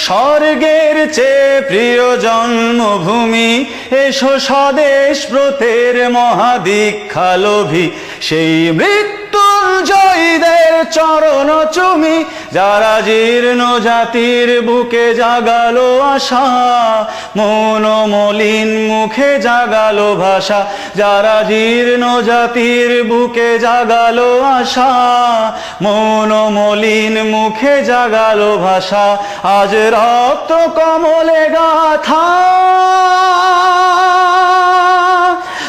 স্বর্গের চেয়ে প্রিয় জন্মভূমি এসো স্বদেশ ব্রতের মহাদীক্ষা লোভী সেই মৃত্যুঞ্জয়ীদের চরণ চুমি, যারা জীর্ণ জাতির বুকে জাগালো আশা, মন মলিন মুখে জাগালো ভাষা, যারা জীর্ণ জাতির বুকে জাগালো আশা, মন মলিন মুখে জাগালো ভাষা, আজ রক্ত কমলে গাথা